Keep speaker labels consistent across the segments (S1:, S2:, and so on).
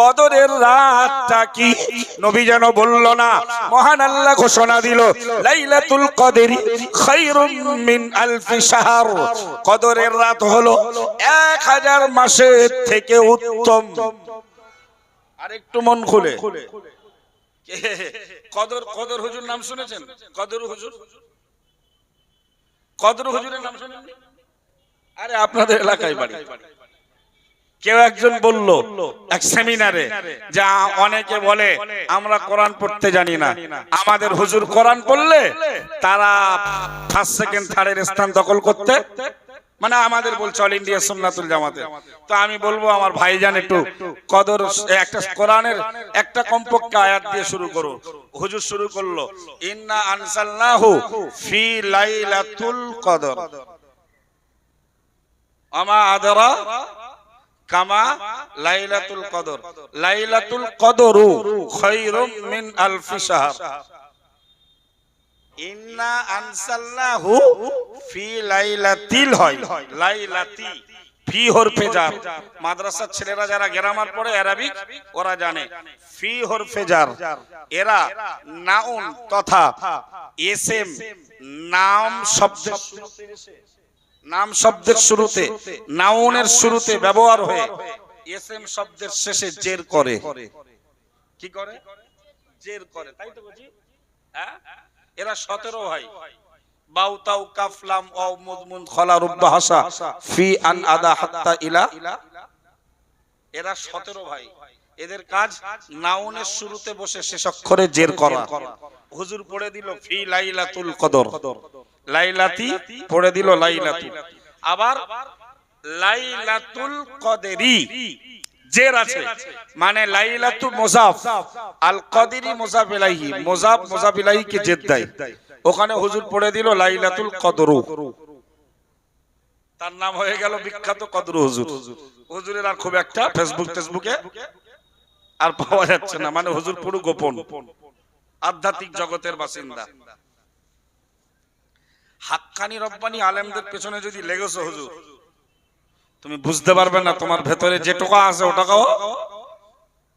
S1: কদরের রাতটা কি? নবী যেন বলল না, মহান আল্লাহ ঘোষণা দিল, লাইলাতুল কদরি খায়রুম মিন আলফি শাহর। কদরের রাত হলো এক হাজার মাসের থেকে উত্তম। আরেকটু মন খুলে। কদর কদর হুজুর নাম শুনেছেন? কদর হুজুর? কদর হুজুরের নাম শুনেন আরে আপনাদের এলাকায় বাড়ি। কেউ একজন বলল, এক সেমিনারে, যা অনেকে বলে, আমরা কোরআন পড়তে জানি না। আমাদের হুজুর কোরআন পড়লে তারা ফার্স্ট, সেকেন্ড থার্ডের স্থান দখল করতে মানে আমাদের বলছে অল ইন্ডিয়া সুন্নাতুল জামাতে। তো আমি বলব, আমার ভাইজান একটু কদর, একটা কোরআনের একটা কমপক্ষে আয়াত দিয়ে শুরু করো। হুজুর শুরু করল, ইন্না আনসালনাহু ফি লাইলাতুল কদর। আমা আদরা কামা লাইলাতুল কদর। লাইলাতুল কদরু খায়রুম মিন আলফি শাহর। ইন্না আনসালনাহু ফি লাইলাতিল হয়। লাইলাতি ফি হরফে জার। মাদ্রাসার ছেলেরা যারা গ্রামার পড়ে অ্যারাবিক ওরা জানে। ফি হরফে জার। এরা নাউন তথা এসএম নাম শব্দ নাম শব্দের শুরুতে নাউনের শুরুতে ব্যবহার হয়ে। এসএম শব্দের শেষে জের করে। কি করে? জের করে তাই তো বুঝি? হ্যাঁ? এরা সতেরো ভাই। বাউতাউ কাফলাম ও মুদমুন খলা রুব্বা হাসা ফি আন আদা হাত্তা ইলা। এরা সতেরো ভাই। এদের কাজ নাউনের শুরুতে বসে শেষ অক্ষরে জের করা। হুজুর পড়ে দিল ফি লাইলাতুল কদর। লাইলাতি পড়ে দিল লাইলাতু আবার লাইলাতুল কদরি। জের আছে। মানে লাইলাতু মুজাফ। আল কদরি মুজাফ ইলাইহি। মুজাফ মুজাফ ইলাইহি কে জেদ দেয়। ওখানে হুজুর পড়ে দিল লাইলাতুল কদরু। তার নাম হয়ে গেল বিখ্যাত কদরু হুজুর। হুজুরের আর খুব একটা ফেসবুক ফেসবুকে আর পাওয়া যাচ্ছে না। মানে হুজুর পুরো গোপন। আধ্যাত্মিক জগতের বাসিন্দা। হাক্কানি রব্বানি আলেমদের পেছনে যদি লেগেছো হুজুর তুমি বুঝতে পারবে না তোমার ভেতরে যে টাকা আছে ওটাকাও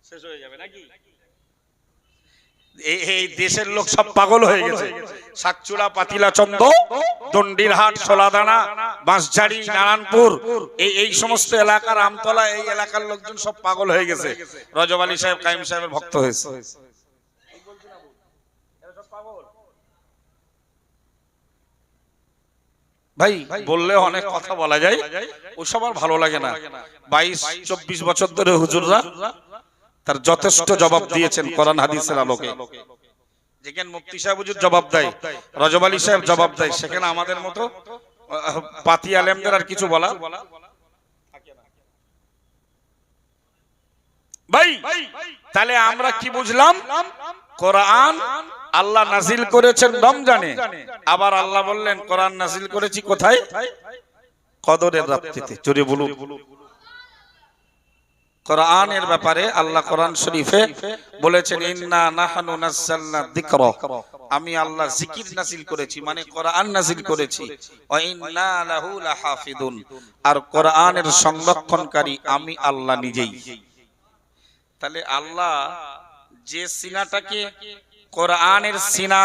S1: শেষ হয়ে যাবে নাকি? এই এই দেশের লোক সব পাগল হয়ে গেছে। সাকচুড়া পাতিলা চন্দ দন্ডিরহাট সোলাদানা বাঁশঝাড়ি নারায়ণপুর এই এই সমস্ত এলাকার আমতলা এই এলাকার লোকজন সব পাগল হয়ে গেছে। রজব আলী সাহেব কাইম সাহেবের ভক্ত হয়েছে। ভাই বললে অনেক কথা বলা যায়। ওসব আর ভালো লাগে না। বাইশ চব্বিশ বছর ধরে হুজুররা তার যথেষ্ট জবাব দিয়েছেন কোরআন হাদিসের আলোকে। যেখানে মুফতি সাহেব হুজুর জবাব দেয় রজব আলী সাহেব জবাব দেয়। সেখানে আমাদের মতো পাতি আলেমদের আর কিছু বলা ভাই তাহলে আমরা কি বুঝলাম কোরআন আল্লাহ নাজিল করেছেন রমজানে। আবার আল্লাহ বললেন, কোরআন নাজিল করেছি কোথায়? কদরের রাত্রিতে। চুরি বলুন। কোরআনের ব্যাপারে আল্লাহ কোরআন শরীফে বলেছেন, ইন্না নাহানু নাযালনা যিকর। আমি আল্লাহ জিকির নাজিল করেছি মানে কোরআন নাজিল করেছি। ওয়া ইন্না লাহু লাহাফিদুন। আর কোরআনের সংরক্ষণকারী আমি আল্লাহ নিজেই। তাহলে আল্লাহ যে সিনাটাকে কোরআনের সিনা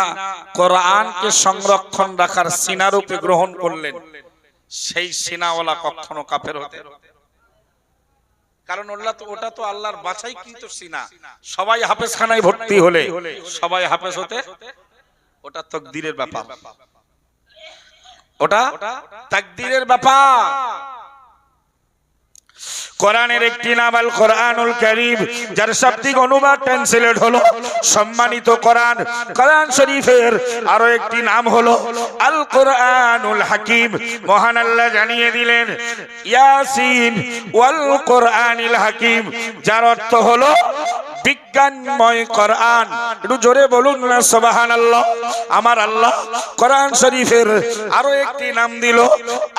S1: কোরআনকে সংরক্ষণ রাখার সিনা রূপে গ্রহণ করলেন সেই সিনাওয়ালা কখনো কাফের হতে কারণ ওটা তো ওটা তো আল্লাহর বাছাই কিন্তু সিনা। সবাই হাফেজ খানায় ভর্তি হলে সবাই হাফেজ হতে ওটা তকদিরের ব্যাপার। ওটা তাকদিরের ব্যাপার। কোরআনের একটি নাম আল কোরআনুল কারীম, যার শাব্দিক অনুবাদ ট্রান্সলেট হলো। সম্মানিত কোরআন কোরআন শরীফের আরও একটি নাম হলো আল কোরআনুল হাকিম। মহান আল্লাহ জানিয়ে দিলেন, ইয়াসিন ওয়াল কোরআনিল হাকিম, যার অর্থ হলো বিজ্ঞানময় কোরআন। একটু জোরে বলুন না, সুবহানাল্লাহ। আমার আল্লাহ কোরআন শরীফের আরও একটি নাম দিল,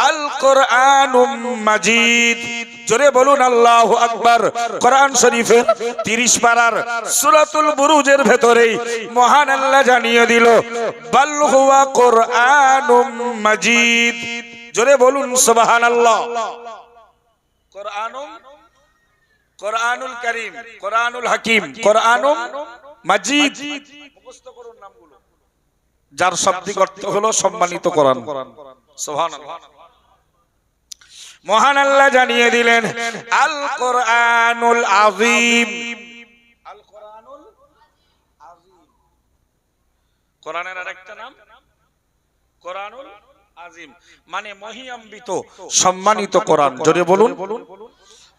S1: আল কোরআনুম মাজিদ। জোরে বলুন, আল্লাহ আকবার। কোরআন শরীফের 30 পারার সূরাতুল বুরুজের ভেতরেই মহান আল্লাহ জানিয়ে দিল, বাল কোরআনুম মাজিদ। জোরে বলুন, সুবহানাল্লাহ। কোরআনুম, কোরআনুল করিম, কোরআনুল হাকিম নামগুলো। যার শাব্দিক অর্থ হলো সম্মানিত কোরআন। সুবহানাল্লাহ। মহান আল্লাহ জানিয়ে দিলেন আল কোরআনুল আজিম আল কোরআনুল আজিম কোরআনের আরেকটা নাম? কোরআনুল আজিম মানে মহিয়াম্বিত, সম্মানিত কোরআন। জোরে বলুন।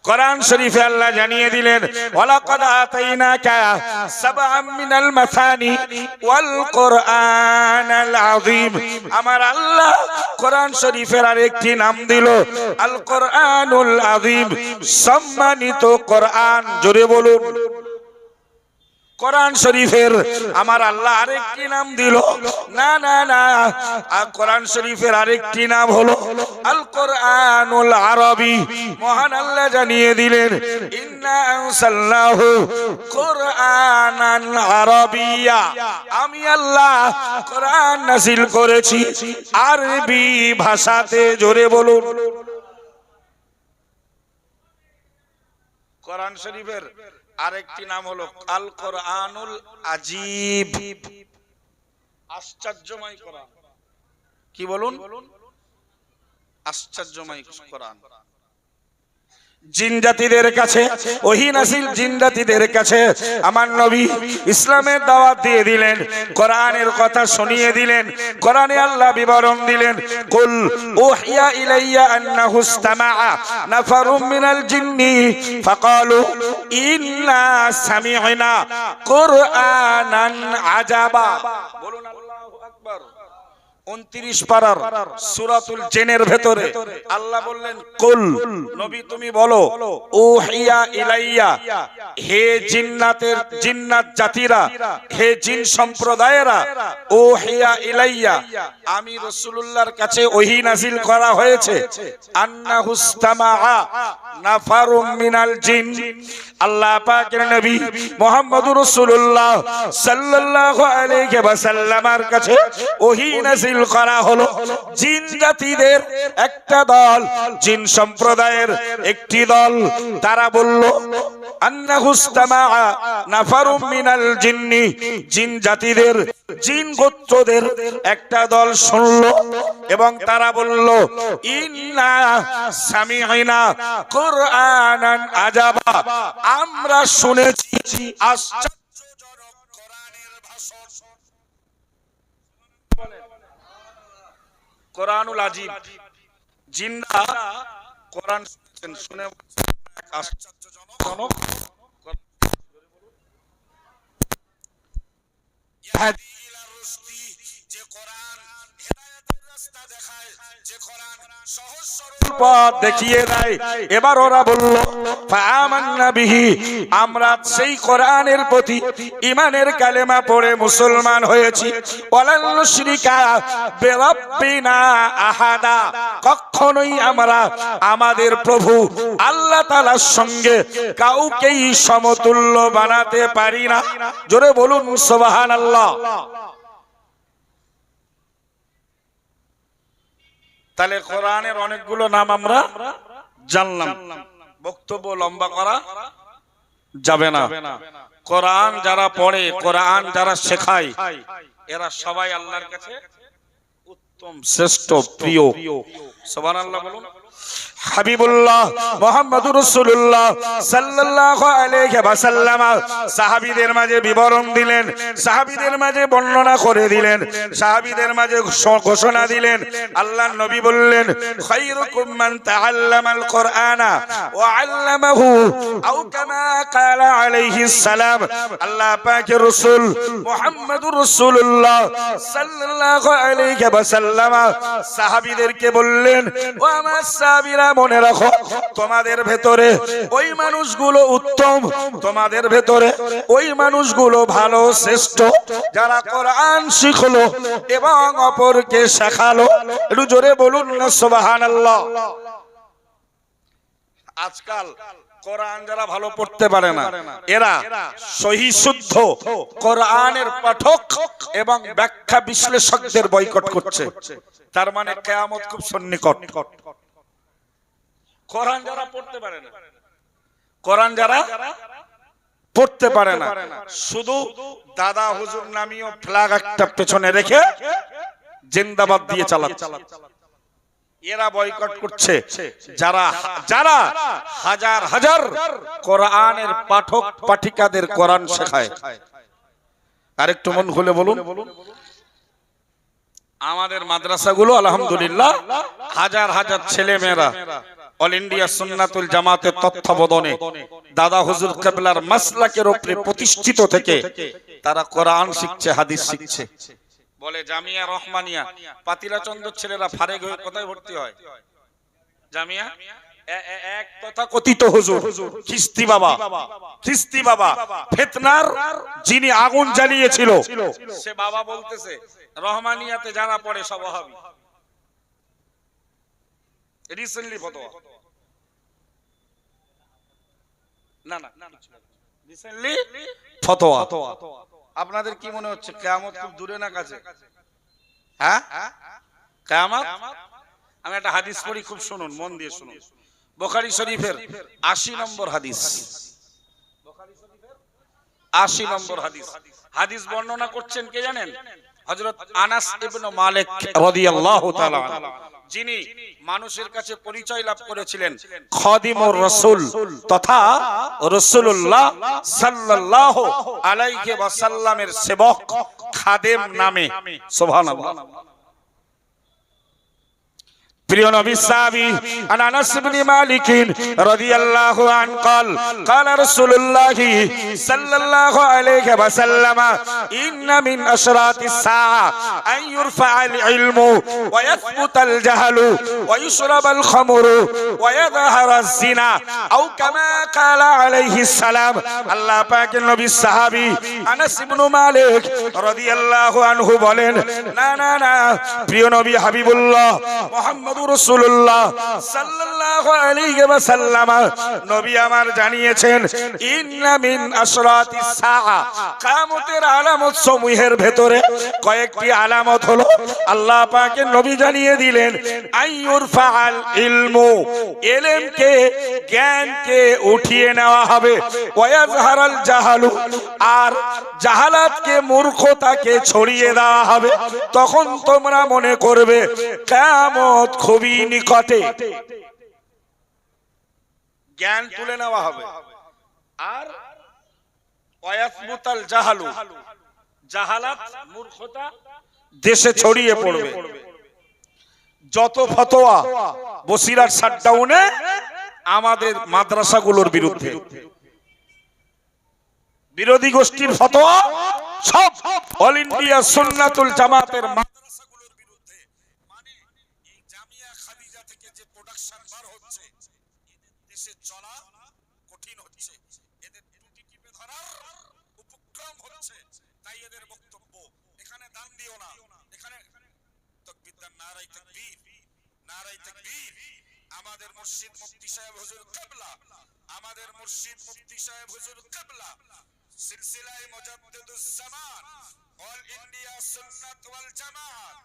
S1: কোরআন শরীফে আল্লাহ জানিয়ে দিলেন, ওয়ালাকাদ আতাইনাকা সাবআম মিনাল মাসানি ওয়াল কোরআনাল আযীম। আমার আল্লাহ কোরআন শরীফের আরেকটি নাম দিল, আল কোরআনুল আযীম। সম্মানিত কোরআন, জোরে বলুন। কোরআন শরীফের আমার আল্লাহ আরেকটি নাম দিল। না না না। কোরআন শরীফের আরেকটি নাম হলো আল কোরআনুল আরবি। মহান আল্লাহ জানিয়ে দিলেন আরবিয়া। আমি আল্লাহ কোরআন নাযিল করেছি আরবি ভাষাতে, জোরে বলুন। কোরআন শরীফের আরেকটি নাম হলো আল কোরআনুল আজিব। আশ্চর্যময় কোরআন। কি বলুন? আশ্চর্যময় কোরআন। জিন জাতিদের কাছে ওহি নাসিল জিন কাছে আমার নবী ইসলামের দাওয়াত দিয়ে দিলেন, কোরআনের কথা শুনিয়ে দিলেন, কোরআনে আল্লাহ বিবরণ দিলেন, কুল উহিয়া ইলাইয়া আন্নাহু ইসতামাআ নাফারুম মিনাল জিন্নি ফাকালু ইন্না সামি'না কুরআনান আজাবা বলুন উনত্রিশ পারার সুরাতুল জেনের ভেতরে আল্লাহ বললেন, কুল, নবী তুমি বলো ও হিয়া ইলাইয়া, হে জিন্নাতের জিন্নাত জাতিরা, হে জিন সম্প্রদায়েরা ও হিয়া ইলাইয়া, আমি রসুলুল্লাহর কাছে ওহি নাজিল করা হয়েছে আন্না হুস্তামা নাফারুম মিনাল জিন। আল্লাহ পাকের নবী সাল্লাল্লাহু আলাইহি কাছে ওহী নাযিল করা হলো। জিন জাতিদের একটা দল, জিন সম্প্রদায়ের একটি দল। তারা বলল জিন জাতিদের, জিন গোত্রদের একটা দল শুনলো এবং তারা বলল, ইন্না আজাবা আমরা শুনেছি আশ্চর্যজনক কোরআনের ভাষণ কোরআনুল আজিব জিন্দা কোরআন শুনেছেন শুনে আশ্চর্যজনক ইয়াহদি পথ দেখিয়ে দেয় এবার ওরা বলল বিহি। আমরা সেই কোরআনের প্রতি ইমানের কালেমা পড়ে মুসলমান হয়েছি। আহাদা। কখনোই আমরা আমাদের প্রভু আল্লাহ তাআলার সঙ্গে কাউকেই সমতুল্য বানাতে পারি না। জোরে বলুন, সুবহানাল্লাহ। তাহলে কোরআনের অনেকগুলো নাম আমরা জানলাম। বক্তব্য লম্বা করা যাবে না। কোরআন যারা পড়ে, কোরআন যারা শেখায়, এরা সবাই আল্লাহর কাছে উত্তম, শ্রেষ্ঠ, প্রিয়। সবার আল্লাহ বলুন। হাবিবুল্লাহ মোহাম্মদুর রাসূলুল্লাহ সাল্লাল্লাহু আলাইহি ওয়াসাল্লাম সাহাবীদের মাঝে বিবরণ দিলেন, সাহাবীদের মাঝে বর্ণনা করে দিলেন, সাহাবীদের মাঝে ঘোষণা দিলেন। আল্লাহর নবী বললেন, খায়রুকুম মান তাআল্লামাল কুরআনা ওয়া আল্লামাহু আও কামা ক্বালা আলাইহিস সালাম। আল্লাহ পাকের রাসূল মুহাম্মদুর রাসূলুল্লাহ সাল্লাল্লাহু আলাইহি ওয়াসাল্লাম সাহাবীদেরকে বললেন ও আমার সাহাবীরা মনে রাখো, তোমাদের ভেতরে ওই মানুষগুলো উত্তম, তোমাদের ভেতরে ওই মানুষগুলো ভালো, শ্রেষ্ঠ। যারা কোরআন শিখলো এবং অপরকে শেখালো, একটু জোরে বলুন না, সুবহানাল্লাহ। আজকাল কোরআন যারা ভালো পড়তে পারে না, এরা সহি শুদ্ধ কোরআনের পাঠক এবং ব্যাখ্যা বিশ্লেষকদের বয়কট করছে। তার মানে কেয়ামত খুব সন্নিকট। কোরআন যারা পড়তে পারে না। কোরআন যারা পড়তে পারে না। শুধু দাদা হুজুর নামীয় ফ্ল্যাগ একটা পেছনে রেখে জিন্দাবাদ দিয়ে চালাচ্ছে। এরা বয়কট করছে। যারা যারা হাজার হাজার কোরআনের পাঠক, পাঠিকাদের কোরআন শেখায়। আরেকটু মন খুলে বলুন। আমাদের মাদ্রাসাগুলো আলহামদুলিল্লাহ হাজার হাজার ছেলে মেয়েরা অল ইন্ডিয়া সুন্নাতুল জামাতের তত্ত্বাবধানে দাদা হুজুর কেবলার মাসলাকের উপরে প্রতিষ্ঠিত থেকে তারা কোরআন শিখছে, হাদিস শিখছে। বলে, জামিয়া রহমানিয়া পাতিলা চন্দ্র ছেলেরা ফারেক হয়ে কোথায় ভর্তি হয়? জামিয়া এক তথা কথিত হুজুর, খিস্তি বাবা খিস্তি বাবা, ফেতনার যিনি আগুন জ্বালিয়েছিল, সে বাবা বলতেছে, রহমানিয়াতে যারা পড়ে সব ওহাবি রিসেন্টলি ফতোয়া না না রিসেন্টলি ফতোয়া। আপনাদের কি মনে হচ্ছে কেয়ামত খুব দূরে না কাছে? হ্যাঁ? কেয়ামত? আমি একটা হাদিস পড়ি খুব শুনুন মন দিয়ে শুনুন। বোখারি শরীফের আশি নম্বর হাদিস। আশি নম্বর হাদিস। হাদিস। বর্ণনা করছেন কে জানেন? হযরত আনাস ইবনে মালিক রাদিয়াল্লাহু তাআলা যিনি মানুষের কাছে পরিচয় লাভ করেছিলেন খাদিমুর রাসূল তথা রাসূলুল্লাহ সাল্লাল্লাহু আলাইহি ওয়াসাল্লামের সেবক খাদেম নামে সুবহানাল্লাহ। প্রিয় নবী সাহাবী আন আনাস ইবনে মালিক রাদিয়াল্লাহু আন قال قال رسول الله صلى الله عليه وسلم ان من اشراط الساعه ان يرفع العلم ويثبت الجهل ويشرب الخمر ويظهر الزنا او كما قال عليه السلام আল্লাহ পাকের নবী সাহাবী আনাস ইবনে মালিক রাদিয়াল্লাহু আনহু বলেন না না না প্রিয় নবী হাবিবুল্লাহ মুহাম্মদুর রাসূলুল্লাহ সাল্লাল্লাহু আলাইহি ওয়াসাল্লাম নবী আমার জানিয়েছেন ইন্না মিন আশরাতিস সাআ। কিয়ামতের আলামত সমূহের ভেতরে কয়েকটি আলামত হলো আল্লাহ পাকের নবী জানিয়ে দিলেন আইয়ুর ইলমু। ইলমকে জ্ঞানকে উঠিয়ে নেওয়া হবে। ওয়াজহারাল জাহালু। আর জাহালাতকে মূর্খতাকে ছড়িয়ে দেওয়া হবে। তখন তোমরা মনে করবে কিয়ামত খুবই নিকটে। জ্ঞান তুলে নেওয়া হবে। আর ওয়াসবুতাল জাহালু। জাহালাত মূর্খতা দেশে ছড়িয়ে পড়বে। যত ফতোয়া বসিরার শাটডাউনে আমাদের মাদ্রাসাগুলোর বিরুদ্ধে। বিরোধী গোষ্ঠীর ফতোয়া সব। অল ইন্ডিয়া সুন্নাতুল জামাতের মাদ্রাসাগুলোর বিরুদ্ধে মানে এই জামিয়া খাদিজা থেকে যে প্রোডাকশন বার হচ্ছে এদের দেশে চলা কঠিন হচ্ছে এদের টুটি টিপে ধরার উপক্রম হচ্ছে তাই এদের বক্তব্য এখানে দান দিও না এখানে তাকবীর দান নারাই তাকবীর নারাই তাকবীর আমাদের মুর্শিদ মুফতি সাহেব হুজুর কিবলা। আমাদের মুর্শিদ মুফতি সাহেব হুজুর কিবলা। সিলসিলায়ে মুজাদ্দিদুজ জামান অল ইন্ডিয়া সুন্নাত ওয়াল জামাত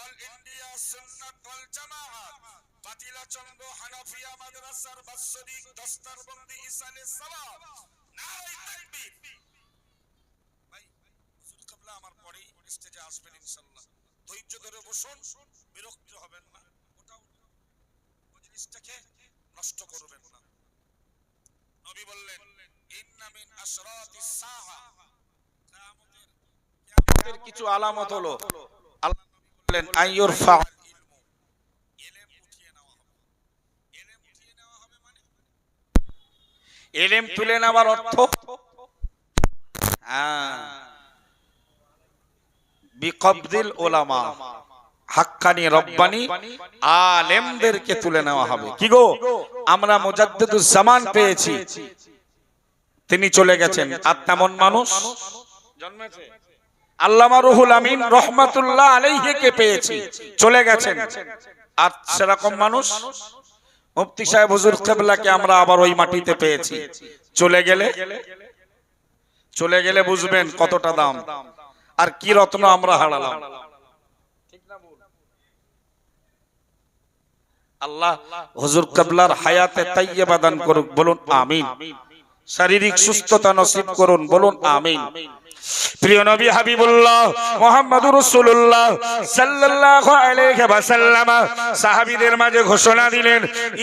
S1: অল ইন্ডিয়া সুন্নাত ওয়াল জামাত পাতিলা চন্দ্র হানাফিয়া মাদ্রাসার বাৎসরিক দস্তারবন্দি ইসালে সওয়াব নারাই তাকবীর। ভাই, হুজুর কিবলা আমার পরেই স্টেজে আসবেন ইনশাআল্লাহ। ধৈর্য ধরে বসুন, বিরক্ত হবেন না। মজলিসটাকে নষ্ট করবেন না। নবী বললেন ইন্না মিন আশরাতিস সাআ কিয়ামতের কিয়ামতের কিছু আলামত হলো। আল্লাহ নবী বললেন আইয়ুর ফা ইলম উঠিয়ে নেওয়া হবে। ইলম উঠিয়ে নেওয়া হবে মানে? ইলম তুলে নেওয়ার অর্থ? হ্যাঁ। বিকবদিল ওলামা। হাক্কানি রব্বানি আলেমদেরকে তুলে নেওয়া হবে। কি গো? আমরা মুজাদ্দিদুজ জামান পেয়েছি। তিনি চলে গেছেন। আর তেমন মানুষ? জন্মেছে আল্লামা রুহুল আমিন রহমাতুল্লাহ আলাইহিকে পেয়েছি। চলে গেছেন। আর সেরকম মানুষ? মুফতি সাহেব হুজুর কেবলাকে আমরা আবার ওই মাটিতে পেয়েছি। চলে গেলে? চলে গেলে বুঝবেন কতটা দাম। আর কি রত্ন আমরা হারালাম। আল্লাহ হুজুর কাবলার হায়াতে তাইয়াবা দান করুক, বলুন আমিন। শারীরিক সুস্থতা নসিব করুন, বলুন আমিন। প্রিয় নবী হাবিবুল্লাহ মুহাম্মদুর রাসূলুল্লাহ সাল্লাল্লাহু আলাইহি ওয়াসাল্লাম সাহাবীদের মাঝে ঘোষণা দিলেন,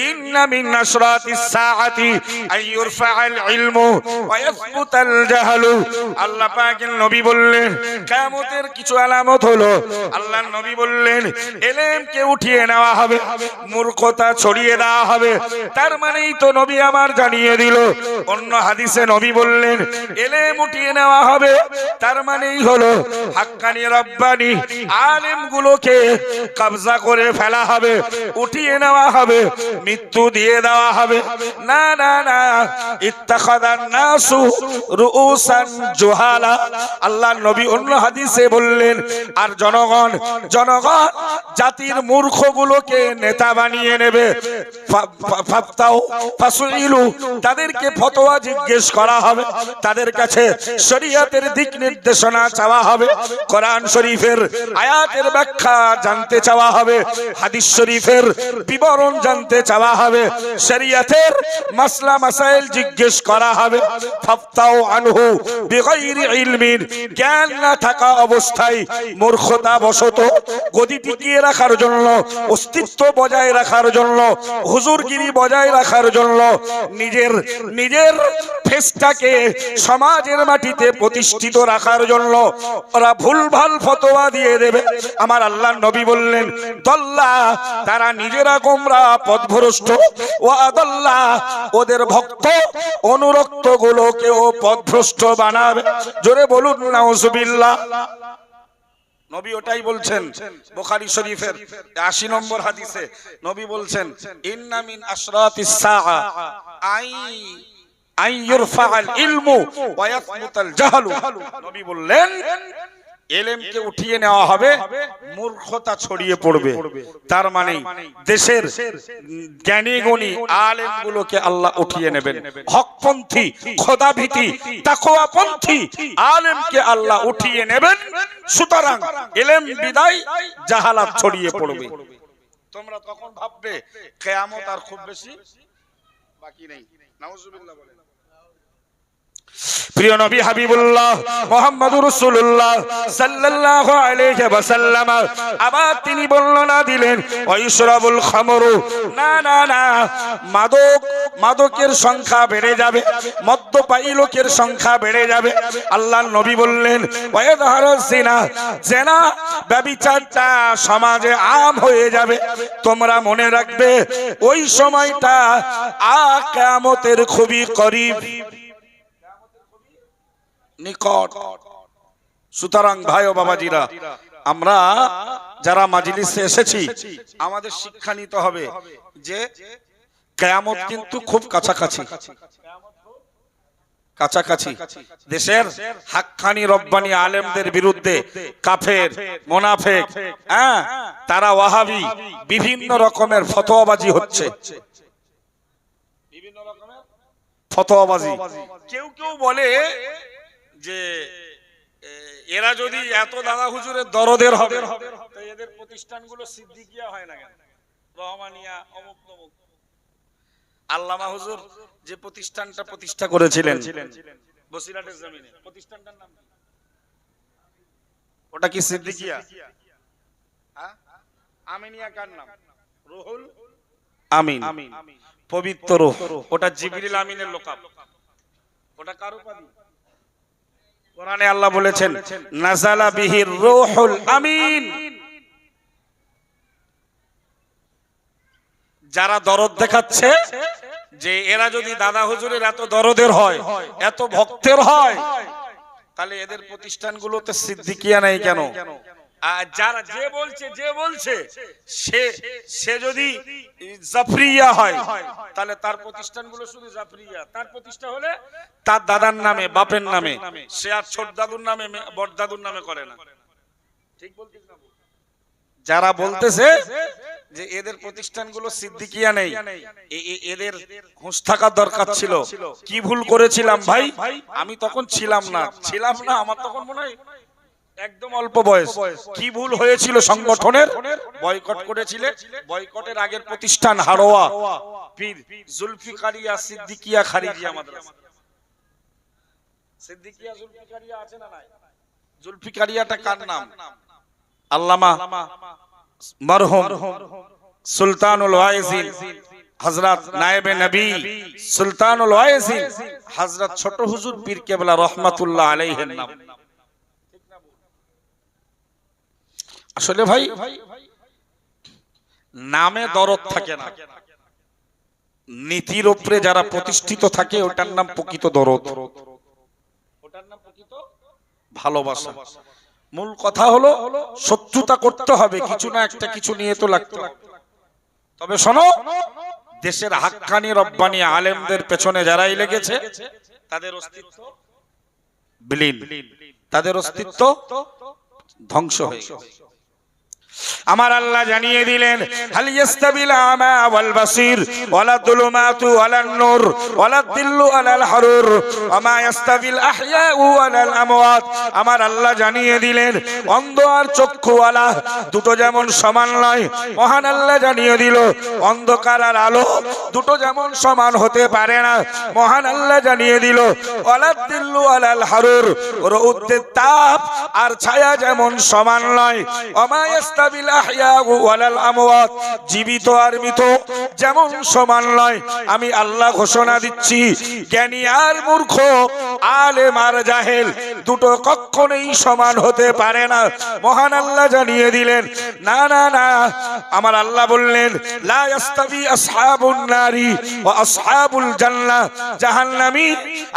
S1: ইন্না ইলমু আল্লাহ পাকের নবী বললেন কিছু আলামত হলো। নবী বললেন উঠিয়ে নেওয়া হবে, মূর্খতা ছড়িয়ে দেওয়া হবে। তার মানেই তো নবী আমার জানিয়ে দিল। অন্য হাদিসে নবী বললেন, এলেম উঠিয়ে নেওয়া হবে তার মানেই হলো হাক্কানি রব্বানি। আলেম গুলোকে কবজা করে ফেলা হবে, উঠিয়ে নেওয়া হবে, মৃত্যু দিয়ে দেওয়া হবে। না না না ইত্তাখাদান নাসু রুউসান জুহালা। আল্লাহ নবী অন্য হাদিসে বললেন, আর জনগণ জনগণ জাতির মূর্খগুলোকে নেতা বানিয়ে নেবে। তাদেরকে ফতোয়া জিজ্ঞেস করা হবে। তাদের কাছে শরীয়তের দিক নির্দেশনা চাওয়া হবে। কোরআন শরীফের আয়াতের ব্যাখ্যা জানতে চাওয়া হবে। হাদিস শরীফের বিবরণ জানতে চাওয়া হবে। শরীয়তের মাসলা মাসাইল জিজ্ঞেস করা হবে। ফাফতাও আনহু বিগাইরি ইলমিন, জ্ঞান না থাকা অবস্থায় মূর্খতা বশত গদি টিকিয়ে রাখার জন্য, অস্তিত্ব বজায় রাখার জন্য, হুজুরগিরি বজায় রাখার জন্য নিজের নিজের ফেসটাকে সমাজের মাটিতে প্রতিষ্ঠিত রাখার জন্য ওরা ভুলভাল ফতোয়া দিয়ে দেবে। আমার আল্লাহ নবী বললেন, দল্লা, তারা নিজেরা গোমরা পথভ্রষ্ট। ও আদল্লা, ওদের ভক্ত অনুরক্ত গুলোকেও পথভ্রষ্ট বানাবে। জোরে বলুন, নাউজুবিল্লাহ। নবী ওটাই বলছেন, বোখারি শরীফের 80 নম্বর হাদিসে। নবী বলছেন, ইন্না মিন আশরাতিস সাআ। আই তার মানে দেশের আলেম গুলোকে আল্লাহ উঠিয়ে নেবেন। হকপন্থী, খোদাভীতি, তাকওয়াপন্থী আলেমকে আল্লাহ উঠিয়ে নেবেন। সুতরাং এলেম বিদায়, জাহালাত ছড়িয়ে পড়বে। তোমরা তখন ভাববে, কেয়ামত আর খুব বেশি বাকি নেই। প্রিয় নবী হাবিবুল্লাহ মোহাম্মদুর রাসূলুল্লাহ সাল্লাল্লাহু আবার তিনি বর্ণনা দিলেন খামরু, না না না, মাদক, মাদকের সংখ্যা বেড়ে যাবে, মদ্যপায়ী লোকের সংখ্যা বেড়ে যাবে। নবী বললেন ওয়াইদহারুজ জিনা সমাজে আম হয়ে যাবে, তোমরা মনে রাখবে, ওই সময়টা আ কিয়ামতের খুবই করিব। নিকট। সুতরাং ভাই ও বাবাজিরা আমরা যারা মাজলিসে এসেছি আমাদের শিক্ষা নিতে হবে যে কেয়ামত কিন্তু খুব কাছাকাছি। কাছাকাছি। দেশের হাক্কানি রব্বানি আলেমদের বিরুদ্ধে কাফের মোনাফেক হ্যাঁ তারা ওয়াহাবি বিভিন্ন রকমের ফতোয়াবাজি হচ্ছে। বিভিন্ন রকমের ফতোয়াবাজি। কেউ কেউ বলে যে এরা যদি এত দাদা হুজুরের দরদের হবে তো এদের প্রতিষ্ঠানগুলো সিদ্দিকিয়া হয় না কেন? রহমানিয়া অমুক তমুক। আল্লামা হুজুর যে প্রতিষ্ঠানটা প্রতিষ্ঠা করেছিলেন জমিনে প্রতিষ্ঠানটার নাম ওটা কি সিদ্দিকিয়া? হ্যাঁ? আমিনিয়া কার নাম? রুহুল আমিন। পবিত্র রূহ। ওটা জিবরিল আমিনের লোকাপ। ওটা কার উপাধি? কোরআনে আল্লাহ বলেছেন, নাজালা বিহির রূহুল আমিন। যারা দরদ দেখাচ্ছে, যে এরা যদি দাদা হুজুরের এত দরদের হয়, এত ভক্তের হয়, তাহলে এদের প্রতিষ্ঠানগুলোতে সিদ্দিকিয়া নাই কেন? আর যারা যে বলছে যে বলছে সে সে যদি জাফরিয়া হয় তাহলে তার প্রতিষ্ঠানগুলো শুধু জাফরিয়া। তার প্রতিষ্ঠা হলে তার দাদার নামে বাপের নামে। সে আর ছোট দাদুর নামে বড় দাদুর নামে করে না। ঠিক বলছিস না যারা বলতেছে যে এদের প্রতিষ্ঠানগুলো সিদ্দিকিয়া নেই এদের হুঁশ থাকার দরকার ছিল। কি ভুল করেছিলাম ভাই? আমি তখন ছিলাম না। ছিলাম না। আমার তখন মনে হয় একদম অল্প বয়স। কি ভুল হয়েছিল সংগঠনের? বয়কট করেছিলে। বয়কটের আগের প্রতিষ্ঠান হারোয়া। পীর জুলফিকারিয়া সিদ্দিকিয়া খারিজিয়া মাদ্রাসা। সিদ্দিকিয়া জুলফিকারিয়া আছে না নাই? জুলফিকারিয়াটা কার নাম? আল্লামা মরহুম সুলতানুল ওয়াইজিন হযরত নায়েবে নবী সুলতানুল ওয়াইজিন হযরত ছোট হুজুর পীর কেবলা রহমাতুল্লাহ আলাইহির নাম। আসলে ভাই, নামে দরদ থাকে না নীতির উপরে যারা প্রতিষ্ঠিত থাকে, ওটার নাম প্রকৃত দরদ ভালোবাসা মূল কথা হলো, শত্রুতা করতে হবে, কিছু না একটা কিছু নিয়ে তো লাগতে। তবে শোনো, দেশের হাক্কানি রব্বানি আলেমদের পেছনে যারাই লেগেছে, তাদের অস্তিত্ব বিলীন তাদের অস্তিত্ব ধ্বংস হয়ে গেছে। আমার আল্লাহ জানিয়ে দিলেন, হাল ইয়াস্তাবিল আমা ওয়াল বাসির, ওয়ালা দুলুমাতু ওয়ালান নূর, ওয়ালা দিল্লু আমার আল্লাহ জানিয়ে দিলেন, অন্ধ আর চক্ষুওয়ালা দুটো যেমন সমান নয়। মহান আল্লাহ জানিয়ে দিল, অন্ধকার আর আলো দুটো যেমন সমান হতে পারে না। মহান আল্লাহ জানিয়ে দিল, ওয়ালা দিল্লু ওয়ালাল হারুর, রৌদ্রের তাপ আর ছায়া যেমন সমান নয়। ওমা জীবিত আর মৃত, যেমন সমান নয়। আমি আল্লাহ ঘোষণা দিচ্ছি, জ্ঞানী আর মূর্খ আলেম আর জাহেল, দুটো কখনোই সমান হতে পারে না। মহান আল্লাহ জানিয়ে দিলেন, না না না। আমার আল্লাহ বললেন, লা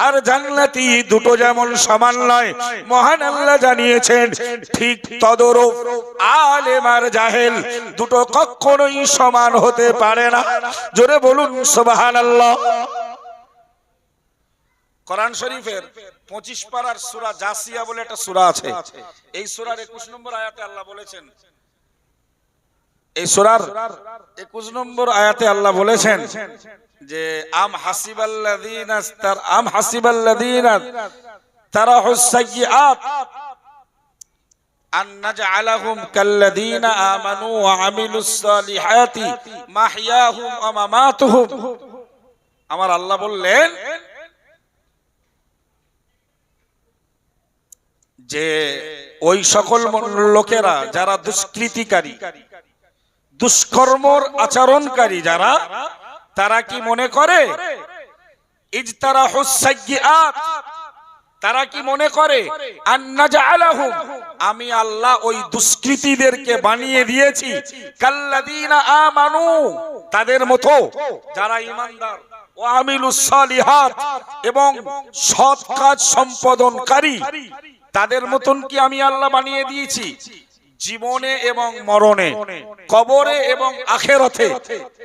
S1: আর জান্নাতি দুটো যেমন সমান নয়। মহান আল্লাহ জানিয়েছেন, ঠিক তদরূপ আলেম আর জাহেল, দুটো কখনোই সমান হতে পারে না। জোরে বলুন, সুবহানাল্লাহ। কোরআন শরীফের পঁচিশ পারার সুরা জাসিয়া বলে একটা সুরা আছে। এই সুরার একুশ নম্বর আয়াতে আল্লাহ বলেছেন, এই সুরার একুশ নম্বর আয়াতে আল্লাহ বলেছেন যে, আম হাসিবাল্লাযীনা ইস্তার আম হাসিবাল্লাযীনা তারাহুস সাইয়্যাত কাল্লাযীনা আমানু ওয়া আমিলুস সালিহাতি মাহইয়াহুম ওয়া মামাতুহুম আমার আল্লাহ বললেন, যে ওই সকল লোকেরা যারা দুষ্কৃতিকারী, দুষ্কর্মর আচরণকারী যারা, তারা কি মনে করে? ইজতারা হুসাইয়্যাত তারা কি মনে করে? আমি আল্লাহ ওই দুষ্কৃতীদেরকে বানিয়ে দিয়েছি। কাল্লাযীনা আমানু, তাদের মতো, যারা সালিহাত, এবং সৎ কাজ সম্পাদনকারী। তাদের মতন কি আমি আল্লাহ বানিয়ে দিয়েছি? জীবনে এবং মরণে, কবরে এবং আখেরতে।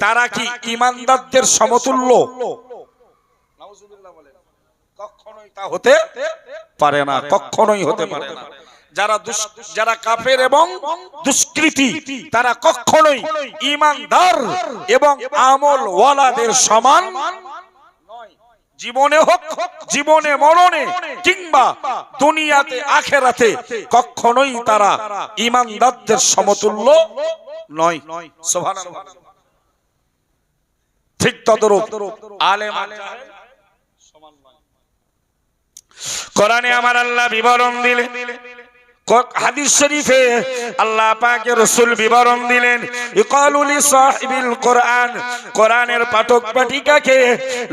S1: তারা কি ইমানদারদের সমতুল্য? কখনোই তা হতে পারে না, কখনোই হতে পারে না। যারা যারা কাফের এবং দুষ্কৃতি, তারা কখনোই ইমানদার এবং আমল ওয়ালাদের সমান জীবনে হোক, জীবনে মরণে কিংবা দুনিয়াতে, আখেরাতে কখনোই তারা ইমানদারদের সমতুল্য নয়। ঠিক তদরূপ আলেম আর জাহেল সমান নয়। কোরআনে আমার আল্লাহ বিবরণ দিলেন ক- হাদিস শরীফে আল্লাহ পাকে রসুল বিবরণ দিলেন ইকালুলি সাহিবিল কোরআন, কোরআনের পাঠক পাঠিকাকে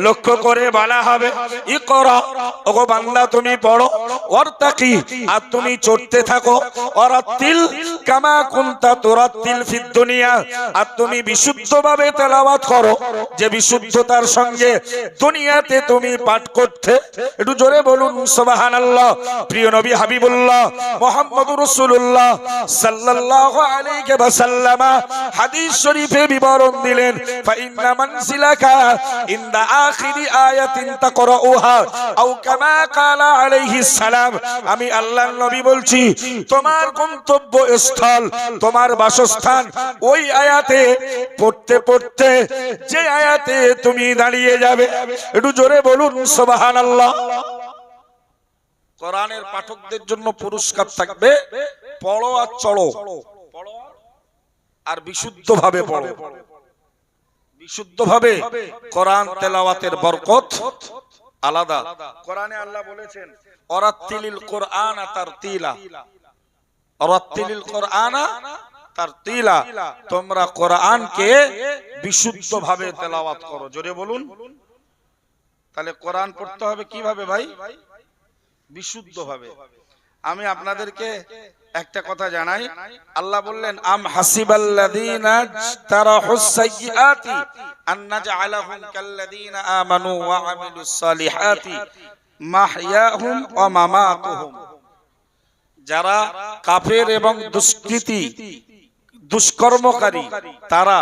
S1: লক্ষ্য করে বলা হবে, ইকরা, ওগো বান্দা তুমি পড়ো, ওয়ারতাকি, আর তুমি চড়তে থাকো, ওয়ারাত্তিল কামা কুনতা তুরাত্তিল ফিদ দুনিয়া, আর তুমি বিশুদ্ধভাবে তেলাওয়াত করো, যে বিশুদ্ধতার সঙ্গে দুনিয়াতে তুমি পাঠ করতে, একটু জোরে বলুন, সুবহানাল্লাহ, প্রিয় নবী হাবিবুল্লাহ মুহাম্মদুর রাসূলুল্লাহ সাল্লাল্লাহু আলাইহি ওয়াসাল্লাম হাদিস শরীফে বিবরণ দিলেন ফা মানসিলাকা ইনদা আখিরি আয়াতিন তাকরাউহা আও কামা ক্বালা আলাইহিস সালাম। আমি আল্লাহর নবী বলছি, তোমার গন্তব্য স্থল তোমার বাসস্থান ওই আয়াতে পড়তে পড়তে যে আয়াতে তুমি দাঁড়িয়ে যাবে, একটু জোরে বলুন, সুবহানাল্লাহ। কোরআনের পাঠকদের জন্য পুরস্কার থাকবে পড়ো আর চড়ো। আর বিশুদ্ধ ভাবে পড়ো। বিশুদ্ধ ভাবে কোরআন তেলাওয়াতের বরকত আলাদা। কোরআনে আল্লাহ বলেছেন অরাত্তিলিল কোরআন তার তিলা অরাত্তিলিল কোরআন তার তিলা তোমরা কোরআনকে বিশুদ্ধ ভাবে তেলাওয়াত করো। জোরে বলুন। তাহলে কোরআন পড়তে হবে কীভাবে ভাই? বিশুদ্ধ ভাবে আমি আপনাদেরকে একটা কথা জানাই। আল্লাহ বললেন আম হাসিবাল্লাযীনা তারাহুস সাইয়্যাতি আন নাজআলাহুম কাল্লাযীনা আমানু ওয়া আমিলুস সালিহাতি মাহইয়াহুম ওয়া মামাতুহুম। যারা কাফের এবং দুষ্কৃতি দুষ্কর্মকারী তারা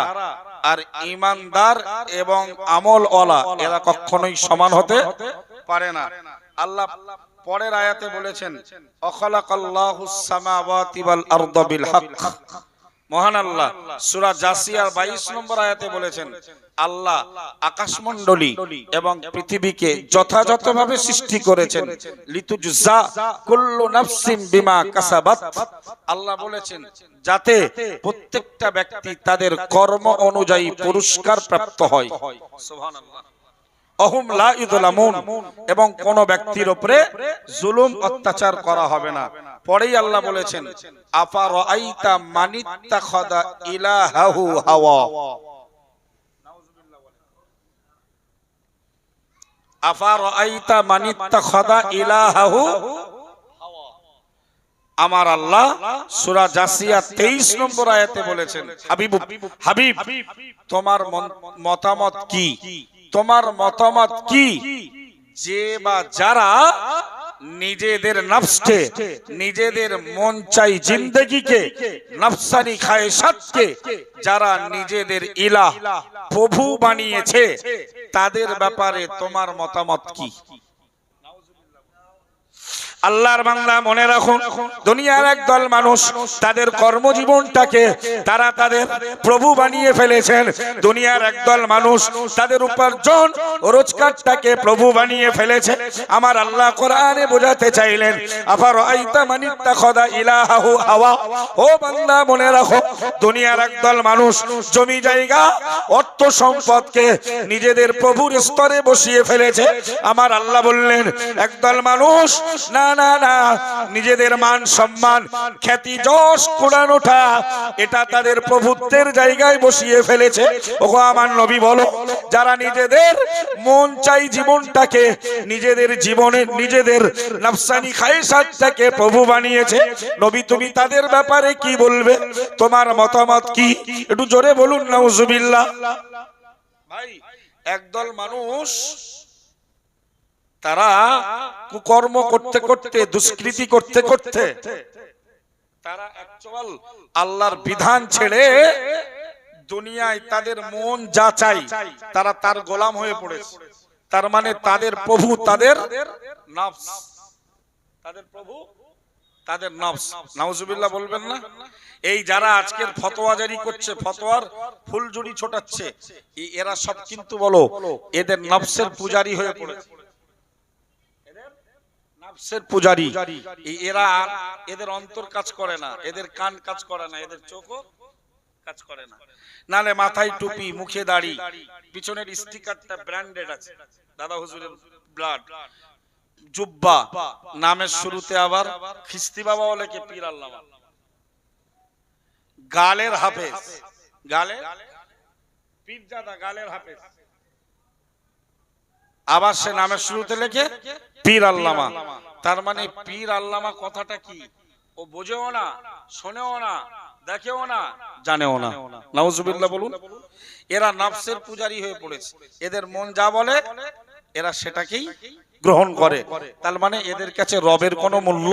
S1: আর ইমানদার এবং আমল ওলা এরা কখনোই সমান হতে পারে না। আল্লাহ পরের আয়াতে বলেছেন মহান আল্লাহ, সূরা জাসিয়ার 22 নম্বর আয়াতে বলেছেন, আল্লাহ আকাশমণ্ডলী এবং পৃথিবীকে যথাযথভাবে সৃষ্টি করেছেন। লিতুজজা কুল্লু নাফসিন বিমা কাসাবাত। আল্লাহ বলেছেন, যাতে প্রত্যেকটা ব্যক্তি তাদের কর্ম অনুযায়ী পুরস্কার প্রাপ্ত হয়। সুবহানাল্লাহ। অহুম লা ইউযলামুন এবং কোন ব্যক্তির উপরে জুলুম অত্যাচার করা হবে না। পরেই আল্লাহ বলেছেন, আফা রাআইতা মানিত্তাখাদা ইলাহাহু হাওয়া। আফা রাআইতা মানিত্তাখাদা ইলাহাহু আমার আল্লাহ সূরা জাসিয়া 23 নম্বর আয়াতে বলেছেন হাবিব হাবিব, তোমার মতামত কি? তোমার মতামত কি? যে বা যারা নিজেদের নফসকে, নিজেদের মন চাই জিন্দগিকে, নফসানি খায়সাতকে যারা নিজেদের ইলা প্রভু বানিয়েছে, তাদের ব্যাপারে তোমার মতামত কি? আল্লাহর বাংলা মনে রাখুন, দুনিয়ার একদল মানুষ তাদের কর্মজীবনটাকে তারা তাদের প্রভু বানিয়ে ফেলেছেন। দুনিয়ার একদল মানুষ তাদের উপার্জন রোজগারটাকে প্রভু বানিয়ে ফেলেছে। আমার আল্লাহ কোরআনে বোঝাতে চাইলেন আবার আইতা মানিত্তা খদা ইলাহাহু হাওয়া? ও বান্দা, মনে রাখো, দুনিয়ার একদল মানুষ জমি জায়গা, অর্থ সম্পদকে নিজেদের প্রভুর স্তরে বসিয়ে ফেলেছে। আমার আল্লাহ বললেন, একদল মানুষ না নিজেদের মান সম্মান, খ্যাতি, যশ, কোরআন, ওঠা, এটা তাদের প্রভুত্বের জায়গায় বসিয়ে ফেলেছে। ওগো আমার নবী বলো, যারা নিজেদের মন চাই জীবনটাকে, নিজেদের জীবনের, নিজেদের নফসানি খায়সাতটাকে প্রভু বানিয়েছে। নবী, তুমি তাদের ব্যাপারে কি বলবে? তোমার মতামত কি? একটু জোরে বলুন, নাউজুবিল্লাহ। ভাই, একদল মানুষ তারা কুকর্ম করতে করতে, দুষ্কৃতি করতে করতে, তারা অ্যাকচুয়াল আল্লাহর বিধান ছেড়ে দুনিয়ায় তাদের মন যা চাই, তারা তার গোলাম হয়ে পড়েছে। তার মানে তাদের প্রভু তাদের নফস। তাদের প্রভু তাদের নফস। নাউজুবিল্লাহ বলবেন না? এই যারা আজকের ফতোয়া জারি করছে, ফতোয়ার ফুলজুড়ি ছোটাচ্ছে এরা সব কিন্তু বলো, এদের নফসের পূজারি হয়ে পড়েছে। নফসের পূজারি। এরা এদের অন্তর কাজ করে না এদের কান কাজ করে না এদের চোখও কাজ করে না। নালে মাথায় টুপি মুখে দাড়ি পিছনের স্টিকারটা ব্র্যান্ডেড আছে। দাদা হুজুরের ব্লাড। জুব্বা নামের শুরুতে আবার খিস্তি বাবা বলে কে পীর আল্লামা গালের হাফেজ। গালে পীরজাদা গালের হাফেজ। আবার সে নামের শুরুতে লেখে পীর আল্লামা। তার মানে পীর আল্লামা কথাটা কি? ও বোঝেও না, শোনেও না, দেখেও না, জানেও না। নাউজুবিল্লাহ বলুন। এরা নাফসের পূজারি হয়ে পড়েছে। এদের মন যা বলে, এরা সেটাকেই গ্রহণ করে। তার মানে এদের কাছে রবের কোনো মূল্য